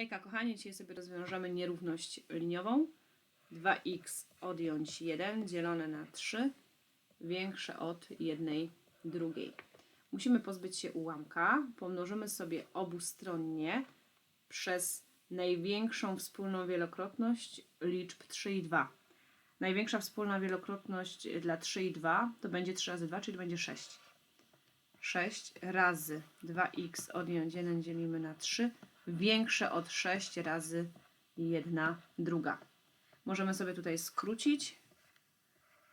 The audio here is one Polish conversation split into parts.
Hejka kochani, dzisiaj sobie rozwiążemy nierówność liniową. 2x odjąć 1 dzielone na 3 większe od 1 drugiej. Musimy pozbyć się ułamka. Pomnożymy sobie obustronnie przez największą wspólną wielokrotność liczb 3 i 2. Największa wspólna wielokrotność dla 3 i 2 to będzie 3 razy 2, czyli będzie 6. 6 razy 2x odjąć 1 dzielimy na 3 większe od 6 razy 1 druga. Możemy sobie tutaj skrócić,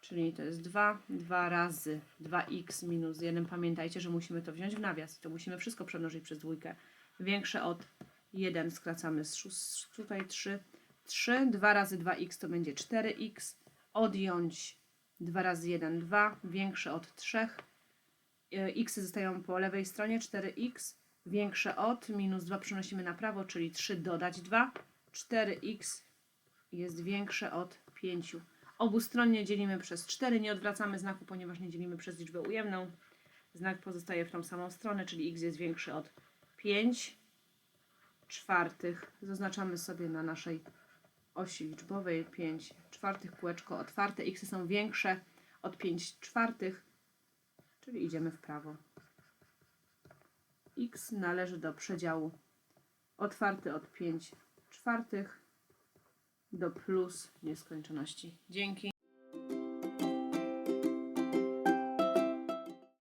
czyli to jest 2, 2 razy 2x minus 1. Pamiętajcie, że musimy to wziąć w nawias, to musimy wszystko przemnożyć przez dwójkę. Większe od 1 skracamy z szóst- tutaj 3, 3, 2 razy 2x to będzie 4x, odjąć 2 razy 1, 2, większe od 3, x zostają po lewej stronie, 4x większe od, minus 2 przenosimy na prawo, czyli 3 dodać 2, 4x jest większe od 5. Obustronnie dzielimy przez 4, nie odwracamy znaku, ponieważ nie dzielimy przez liczbę ujemną. Znak pozostaje w tą samą stronę, czyli x jest większy od 5 czwartych. Zaznaczamy sobie na naszej osi liczbowej 5 czwartych, kółeczko otwarte. x są większe od 5 czwartych, czyli idziemy w prawo. X należy do przedziału otwarty od 5 czwartych do plus nieskończoności. Dzięki.